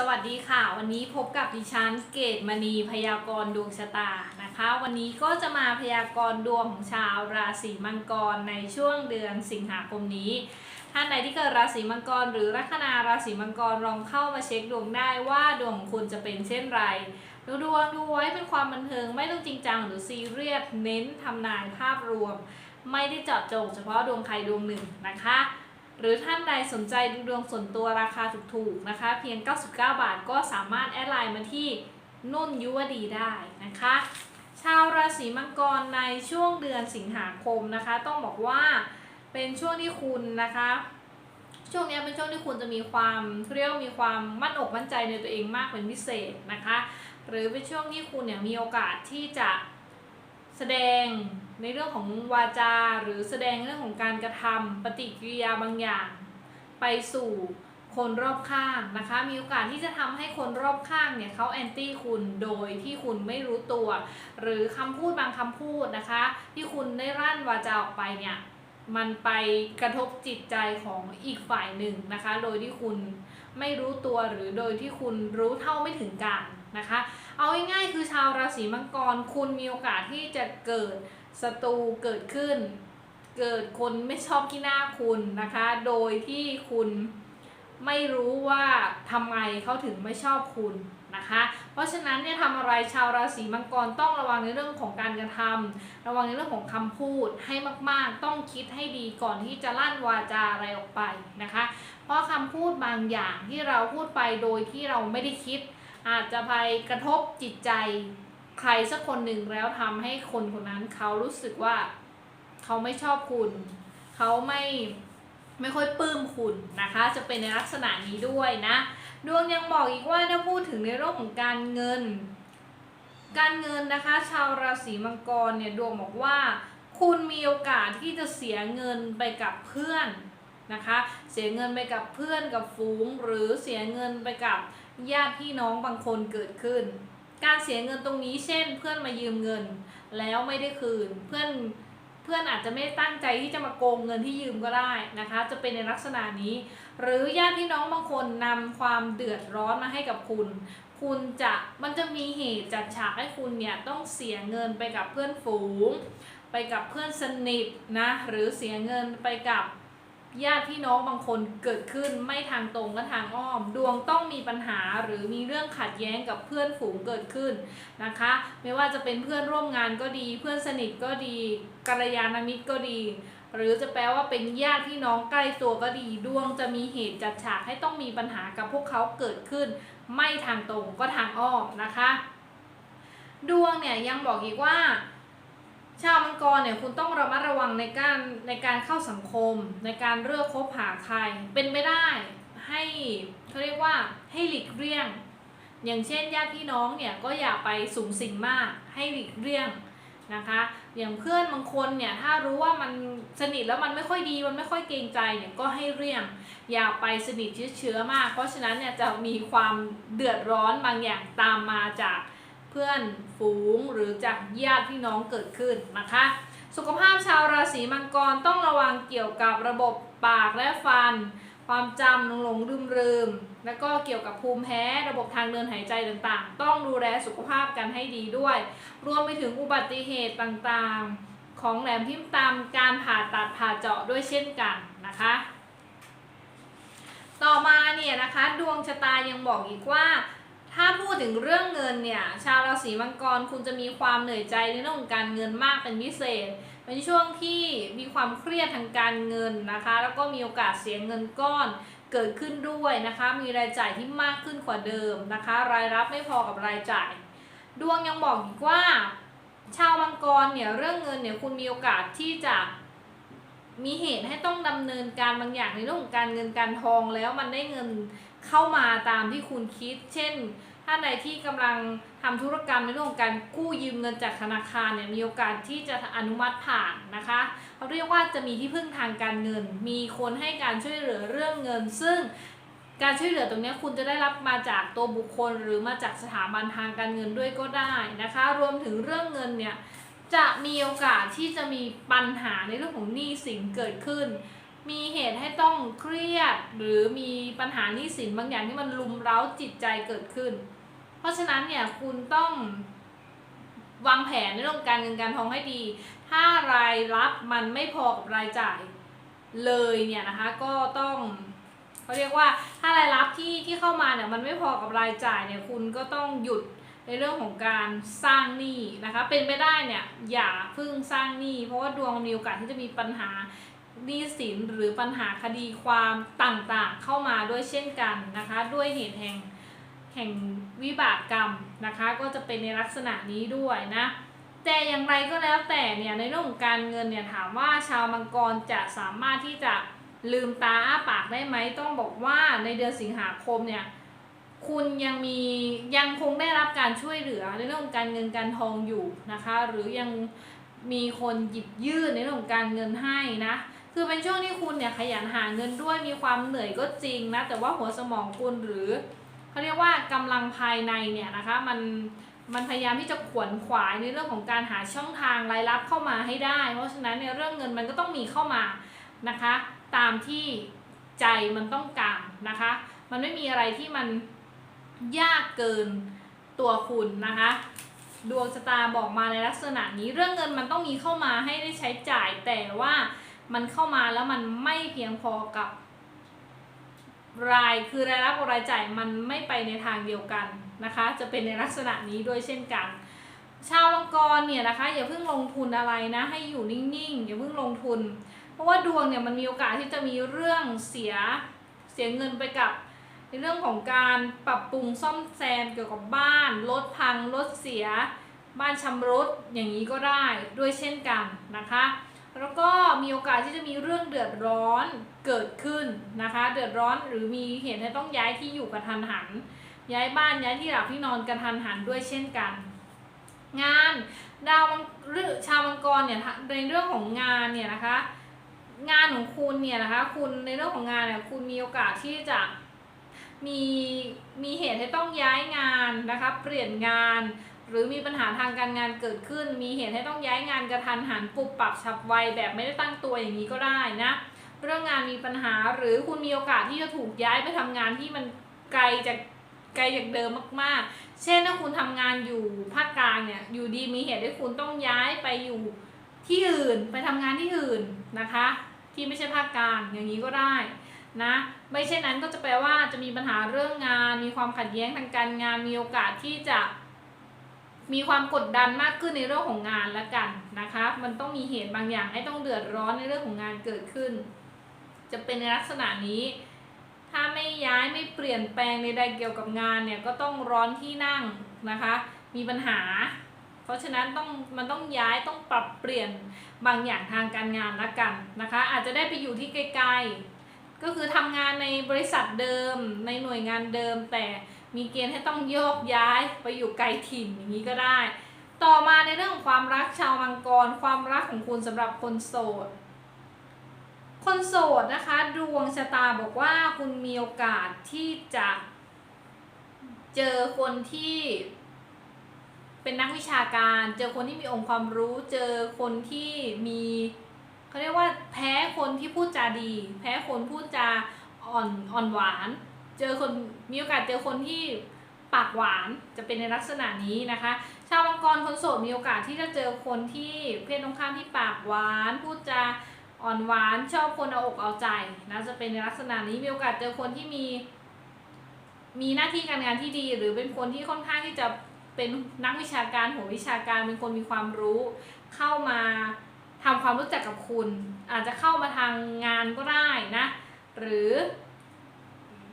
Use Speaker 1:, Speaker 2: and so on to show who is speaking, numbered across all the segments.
Speaker 1: สวัสดีค่ะ วันนี้พบกับดิฉันเกตมณีพยากรณ์ดวงชะตานะคะ วันนี้ก็จะมาพยากรณ์ดวงของชาวราศีมังกรในช่วงเดือนสิงหาคมนี้ ท่านใดที่เกิดราศีมังกร หรือลัคนาราศีมังกรลองเข้ามาเช็คดวงได้ว่าดวงของคุณจะเป็นเช่นไร ดูดวงดูไว้เป็นความบันเทิงไม่ต้องจริงจังหรือซีเรียสเน้นทำนายภาพรวม ไม่ได้เจาะจงเฉพาะดวงใครดวงหนึ่งนะคะ หรือท่านใดสนใจดูดวงส่วนตัวราคาถูกๆนะคะ เพียง 99 บาทก็สามารถแอดไลน์มาที่นุ่นยุวดีได้นะคะ ชาวราศีมังกรในช่วงเดือนสิงหาคมนะคะ ต้องบอกว่าเป็นช่วงที่คุณนะคะ ช่วงนี้เป็นช่วงที่คุณจะมีความเรียกมีความมั่นอกมั่นใจในตัวเองมากเป็นพิเศษนะคะ หรือเป็นช่วงที่คุณเนี่ยมีโอกาสที่จะแสดง ในเรื่องของวาจาหรือแสดงเรื่องของการกระทำปฏิกิริยาบางอย่าง ไปสู่คนรอบข้างนะคะ มีโอกาสที่จะทำให้คนรอบข้างเนี่ยเขาแอนตี้คุณโดยที่คุณไม่รู้ตัว หรือคำพูดบางคำพูดนะคะ ที่คุณได้รั่นวาจาออกไปเนี่ยมันไปกระทบจิตใจของอีกฝ่ายหนึ่งนะคะ โดยที่คุณไม่รู้ตัวหรือโดยที่คุณรู้เท่าไม่ถึงการนะคะ เอาง่ายๆคือชาวราศีมังกรคุณมีโอกาสที่จะเกิด ศัตรูเกิดขึ้น เกิดคนไม่ชอบขี้หน้าคุณนะคะ โดยที่คุณไม่รู้ว่าทำไมเขาถึงไม่ชอบคุณนะคะ เพราะฉะนั้นเนี่ยทำอะไรชาวราศีมังกรต้องระวังในเรื่องของการกระทำระวังในเรื่องของคำพูดให้มากๆ ต้องคิดให้ดีก่อนที่จะลั่นวาจาอะไรออกไปนะคะ เพราะคำพูดบางอย่างที่เราพูดไปโดยที่เราไม่ได้คิด อาจจะไปกระทบจิตใจ ใครสักคนหนึ่งแล้วทำให้คนคนนั้นเขารู้สึกว่าเขาไม่ชอบคุณ เขาไม่ไม่ค่อยปลื้มคุณนะคะ จะเป็นในลักษณะนี้ด้วยนะ ดวงยังบอกอีกว่าถ้าพูดถึงในเรื่องของการเงิน การเงินนะคะ ชาวราศีมังกรเนี่ยดวงบอกว่าคุณมีโอกาสที่จะเสียเงินไปกับเพื่อนนะคะ เสียเงินไปกับเพื่อนกับฝูง หรือเสียเงินไปกับญาติพี่น้องบางคนเกิดขึ้น การเสียเงินตรงนี้เช่น เพื่อนมายืมเงิน แล้วไม่ได้คืน เพื่อนเพื่อนอาจจะไม่ตั้งใจที่จะมาโกงเงินที่ยืมก็ได้นะคะ จะเป็นในลักษณะนี้ หรือญาติพี่น้องบางคนนำความเดือดร้อนมาให้กับคุณ คุณจะมันจะมีเหตุจัดฉากให้คุณเนี่ยต้องเสียเงินไปกับเพื่อนฝูง ไปกับเพื่อนสนิทนะหรือเสียเงินไปกับ ญาติพี่น้องบางคนเกิดขึ้นไม่ทางตรงก็ทางอ้อม ดวงต้องมีปัญหาหรือมีเรื่องขัดแย้งกับเพื่อนฝูงเกิดขึ้นนะคะ ไม่ว่าจะเป็นเพื่อนร่วมงานก็ดี เพื่อนสนิทก็ดีกัลยาณมิตรก็ดี หรือจะแปลว่าเป็นญาติพี่น้องใกล้ตัวก็ดี ดวงจะมีเหตุจัดฉากให้ต้องมีปัญหากับพวกเขาเกิดขึ้น ไม่ทางตรงก็ทางอ้อมนะคะ ดวงเนี่ยยังบอกอีกว่า ชาวมังกรเนี่ยคุณต้องระมัดระวังในการในการเข้าสังคม ในการเลือกคบหาใคร เป็นไปได้ให้เขาเรียกว่าให้หลีกเลี่ยง อย่างเช่นญาติพี่น้องเนี่ยก็อย่าไปสูงสิงมากให้หลีกเลี่ยงนะคะอย่างเพื่อนบางคนเนี่ยถ้ารู้ว่ามันสนิทแล้วมันไม่ค่อยดีมันไม่ค่อยเกรงใจเนี่ยก็ให้เลี่ยง อย่าไปสนิทเชื้อมาก เพราะฉะนั้นเนี่ยจะมีความเดือดร้อนบางอย่างตามมาจาก เพื่อนฝูงหรือจากญาติพี่น้องเกิดขึ้นนะคะ สุขภาพชาวราศีมังกรต้องระวังเกี่ยวกับระบบปากและฟัน ความจำหลงหลงลืมลืมๆแล้วก็เกี่ยวกับภูมิแพ้ระบบทางเดินหายใจต่างๆ ต้องดูแลสุขภาพกันให้ดีด้วย รวมไปถึงอุบัติเหตุต่างๆ ของแหลมทิ่มตามการผ่าตัดผ่าเจาะด้วยเช่นกันนะคะต่อมาเนี่ยนะคะดวงชะตายังบอกอีกว่า ถ้าพูดถึงเรื่องเงินเนี่ย ชาวราศีมังกรคุณจะมีความเหนื่อยใจในเรื่องของการเงินมากเป็นพิเศษ เป็นช่วงที่มีความเครียดทางการเงินนะคะ แล้วก็มีโอกาสเสียเงินก้อนเกิดขึ้นด้วยนะคะ มีรายจ่ายที่มากขึ้นกว่าเดิมนะคะ รายรับไม่พอกับรายจ่าย ดวงยังบอกอีกว่า ชาวมังกรเนี่ยเรื่องเงินเนี่ยคุณมีโอกาสที่จะมีเหตุให้ต้องดำเนินการบางอย่างในเรื่องของการเงินการทองแล้วมันได้เงิน เข้ามาตามที่คุณคิด เช่น ถ้าใดที่กำลังทำธุรกรรมในเรื่องของการกู้ยืมเงินจากธนาคารเนี่ยมีโอกาสที่จะอนุมัติผ่านนะคะเขาเรียกว่าจะมีที่พึ่งทางการเงิน มีคนให้การช่วยเหลือเรื่องเงิน ซึ่งการช่วยเหลือตรงนี้คุณจะได้รับมาจากตัวบุคคลหรือมาจากสถาบันทางการเงินด้วยก็ได้นะคะ รวมถึงเรื่องเงินเนี่ยจะมีโอกาสที่จะมีปัญหาในเรื่องของหนี้สินเกิดขึ้น มีเหตุให้ต้องเครียด หรือมีปัญหาหนี้สินบางอย่างที่มันลุมเร้าจิตใจเกิดขึ้น เพราะฉะนั้นเนี่ยคุณต้องวางแผนในเรื่องการเงินการทองให้ดี ถ้ารายรับมันไม่พอกับรายจ่ายเลยเนี่ยนะคะก็ต้องเขาเรียกว่าถ้ารายรับที่ที่เข้ามาเนี่ยมันไม่พอกับรายจ่ายเนี่ยคุณก็ต้องหยุดในเรื่องของการสร้างหนี้นะคะเป็นไปได้เนี่ยอย่าเพิ่งสร้างหนี้เพราะว่าดวงมีโอกาสที่จะมีปัญหา หนี้สินหรือปัญหาคดีความต่างๆ เข้ามาด้วยเช่นกันนะคะ ด้วยเหตุแห่งแห่งวิบากกรรมนะคะ ก็จะเป็นในลักษณะนี้ด้วยนะแต่อย่างไรก็แล้วแต่เนี่ยในเรื่องของการเงินเนี่ยถามว่าชาวมังกรจะสามารถที่จะลืมตาอ้าปากได้ไหมต้องบอกว่าในเดือนสิงหาคมเนี่ยคุณยังมียังคงได้รับการช่วยเหลือในเรื่องการเงินการทองอยู่นะคะ หรือยังมีคนหยิบยื่นในเรื่องการเงินให้นะ คือเป็นช่วงที่คุณเนี่ยขยันหาเงินด้วยมีความเหนื่อยก็จริงนะแต่ว่าหัวสมองคุณหรือเขาเรียกว่ากำลังภายในเนี่ยนะคะมันมันพยายามที่จะขวนขวายในเรื่องของการหาช่องทางรายรับเข้ามาให้ได้ เพราะฉะนั้นในเรื่องเงินมันก็ต้องมีเข้ามานะคะ ตามที่ใจมันต้องการนะคะ มันไม่มีอะไรที่มันยากเกินตัวคุณนะคะ ดวงชะตาบอกมาในลักษณะนี้เรื่องเงินมันต้องมีเข้ามาให้ได้ใช้จ่ายแต่ว่า มันเข้ามาแล้วมันไม่เพียงพอกับ รายคือรายรับกับรายจ่ายมันไม่ไปในทางเดียวกันนะคะ จะเป็นในลักษณะนี้ด้วยเช่นกัน ชาวมังกรเนี่ยนะคะอย่าเพิ่งลงทุนอะไรนะ ให้อยู่นิ่งๆอย่าเพิ่งลงทุน เพราะว่าดวงเนี่ยมันมีโอกาสที่จะมีเรื่องเสียเสียเงินไปกับในเรื่องของการปรับปรุงซ่อมแซมเกี่ยวกับบ้านรถพังรถเสีย บ้านชำรุดอย่างนี้ก็ได้ด้วยเช่นกันนะคะ แล้วก็มีโอกาสที่จะมีเรื่องเดือดร้อนเกิดขึ้นนะคะ เดือดร้อนหรือมีเหตุให้ต้องย้ายที่อยู่กระทันหัน ย้ายบ้านย้ายที่หลับที่นอนกระทันหันด้วยเช่นกัน งานดาวมังหรือชาวมังกรเนี่ยในเรื่องของงานเนี่ยนะคะ งานของคุณเนี่ยนะคะ คุณในเรื่องของงานเนี่ยคุณมีโอกาสที่จะมีมีเหตุให้ต้องย้ายงานนะคะ เปลี่ยนงาน หรือมีปัญหาทางการงานเกิดขึ้น มีเหตุให้ต้องย้ายงานกระทันหันปุบปรับฉับไวแบบไม่ได้ตั้งตัวอย่างนี้ก็ได้นะ เรื่องงานมีปัญหาหรือคุณมีโอกาสที่จะถูกย้ายไปทำงานที่มันไกลจากไกลจากเดิมมากๆ เช่นถ้าคุณทำงานอยู่ภาคกลางเนี่ย อยู่ดีมีเหตุให้คุณต้องย้ายไปอยู่ที่อื่นไปทำงานที่อื่นนะคะ ที่ไม่ใช่ภาคกลางอย่างนี้ก็ได้นะไม่เช่นนั้นก็จะแปลว่าจะมีปัญหาเรื่องงาน มีความขัดแย้งทางการงาน มีโอกาสที่จะ มีความกดดันมากขึ้นในเรื่องของงานละกันนะคะ มันต้องมีเหตุบางอย่างให้ต้องเดือดร้อนในเรื่องของงานเกิดขึ้น จะเป็นในลักษณะนี้ ถ้าไม่ย้ายไม่เปลี่ยนแปลงใดๆเกี่ยวกับงานเนี่ยก็ต้องร้อนที่นั่งนะคะ มีปัญหา เพราะฉะนั้นต้องมันต้องย้ายต้องปรับเปลี่ยนบางอย่างทางการงานละกันนะคะ อาจจะได้ไปอยู่ที่ไกลๆก็คือทำงานในบริษัทเดิมในหน่วยงานเดิมแต่ มีเกณฑ์ให้ต้องโยกย้ายไปอยู่ไกลถิ่นอย่างนี้ก็ได้ ต่อมาในเรื่องของความรักชาวมังกร ความรักของคุณสำหรับคนโสด คนโสดนะคะดวงชะตาบอกว่าคุณมีโอกาสที่จะเจอคนที่เป็นนักวิชาการ เจอคนที่มีองค์ความรู้ เจอคนที่มีเขาเรียกว่าแพ้คนที่พูดจาดี แพ้คนพูดจาอ่อนอ่อนหวาน เจอคนมีโอกาสเจอคนที่ปากหวานจะเป็นในลักษณะนี้นะคะ ชาวมังกรคนโสดมีโอกาสที่จะเจอคนที่เพศตรงข้ามที่ปากหวานพูดจาอ่อนหวานชอบคนเอาอกเอาใจนะจะเป็นในลักษณะนี้มีโอกาสเจอคนที่มี มีหน้าที่การงานที่ดี หรือเป็นคนที่ค่อนข้างที่จะเป็นนักวิชาการหัววิชาการเป็นคนมีความรู้ เข้ามาทำความรู้จักกับคุณ อาจจะเข้ามาทางงานก็ได้นะ หรือ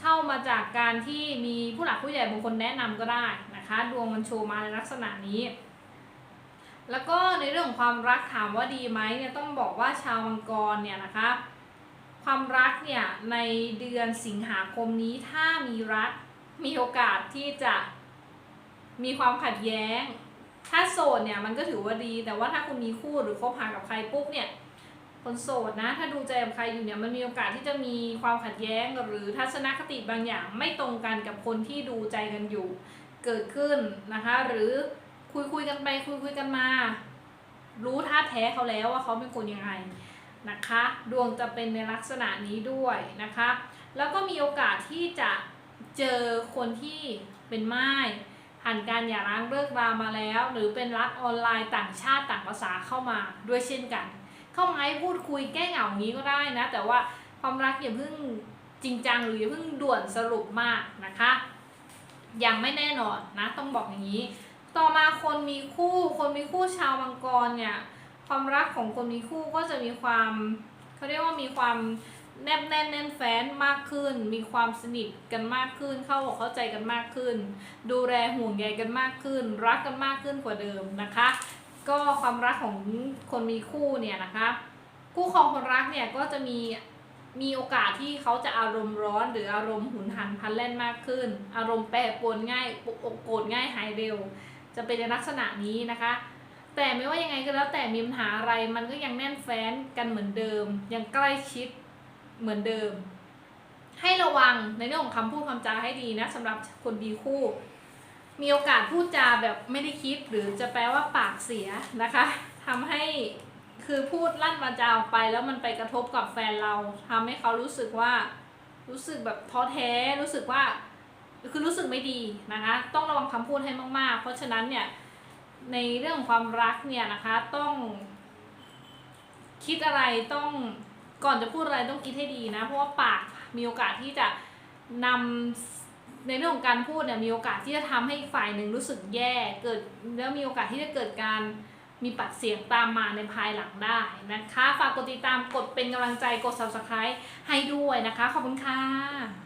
Speaker 1: เข้ามาจา การที่มีผู้หลักผู้ใหญ่บางคนแนะนำก็ได้นะคะ ดวงมันโชว์มาในลักษณะนี้ แล้วก็ในเรื่องของความรักถามว่าดีไหมเนี่ยต้องบอกว่าชาวมังกรเนี่ยนะคะความรักเนี่ยในเดือนสิงหาคมนี้ถ้ามีรักมีโอกาสที่จะมีความขัดแย้ง ถ้าโสดเนี่ยมันก็ถือว่าดี แต่ว่าถ้าคุณมีคู่หรือคบหากับใครปุ๊บเนี่ย คนโสดนะ ถ้าดูใจกับใครอยู่เนี่ยมันมีโอกาสที่จะมีความขัดแย้งหรือทัศนคติบางอย่างไม่ตรงกันกับคนที่ดูใจกันอยู่เกิดขึ้นนะคะ หรือคุยคุยกันไปคุยคุยกันมา รู้ท่าแท้เขาแล้วว่าเขาเป็นคนยังไงนะคะ ดวงจะเป็นในลักษณะนี้ด้วยนะคะ แล้วก็มีโอกาสที่จะเจอคนที่เป็นไม้ผ่านการหย่าร้างเลิกรามาแล้ว หรือเป็นรักออนไลน์ต่างชาติต่างภาษาเข้ามาด้วยเช่นกัน เข้ามาให้พูดคุยแก้เหงาอย่างนี้ก็ได้นะ แต่ว่าความรักอย่าเพิ่งจริงจังหรืออย่าเพิ่งด่วนสรุปมากนะคะ ยังไม่แน่นอนนะต้องบอกอย่างนี้ ต่อมาคนมีคู่ คนมีคู่ชาวมังกรเนี่ยความรักของคนมีคู่ก็จะมีความเขาเรียกว่ามีความแนบแน่นแน่นแฟ้นมากขึ้น มีความสนิทกันมากขึ้น เข้าอกเข้าใจกันมากขึ้น ดูแลห่วงใยกันมากขึ้น รักกันมากขึ้นกว่าเดิมนะคะ ก็ความรักของคนมีคู่เนี่ยนะคะคู่ครองคนรักเนี่ยก็จะมีมีโอกาสที่เขาจะอารมณ์ร้อน หรืออารมณ์หุนหันพลันแล่นมากขึ้น อารมณ์แปรปรวนง่ายโกรธง่ายหายเร็ว จะเป็นในลักษณะนี้นะคะ แต่ไม่ว่ายังไงก็แล้วแต่มีปัญหาอะไรมันก็ยังแน่นแฟ้นกันเหมือนเดิม ยังใกล้ชิดเหมือนเดิม ให้ระวังในเรื่องของคำพูดคำจาให้ดีนะสำหรับคนดีคู่ มีโอกาสพูดจาแบบไม่ได้คิดหรือจะแปลว่าปากเสียนะคะทำให้คือพูดลั่นวาจาออกไปแล้วมันไปกระทบกับแฟนเราทำให้เขารู้สึกว่ารู้สึกแบบท้อแท้รู้สึกว่าคือรู้สึกไม่ดีนะคะ ต้องระวังคำพูดให้มาก ๆ เพราะฉะนั้นเนี่ยในเรื่องของความรักเนี่ยนะคะต้อง คิดอะไรต้องก่อนจะพูดอะไรต้องคิดให้ดีนะ เพราะว่าปากมีโอกาสที่จะนำ ในเรื่องของการพูดเนี่ยมีโอกาสที่จะทำให้อีกฝ่ายหนึ่งรู้สึกแย่เกิดแล้วมีโอกาสที่จะเกิดการมีปัดเสียงตามมาในภายหลังได้นะคะ ฝากกดติดตามกดเป็นกำลังใจกด subscribe ให้ด้วยนะคะ ขอบคุณค่ะ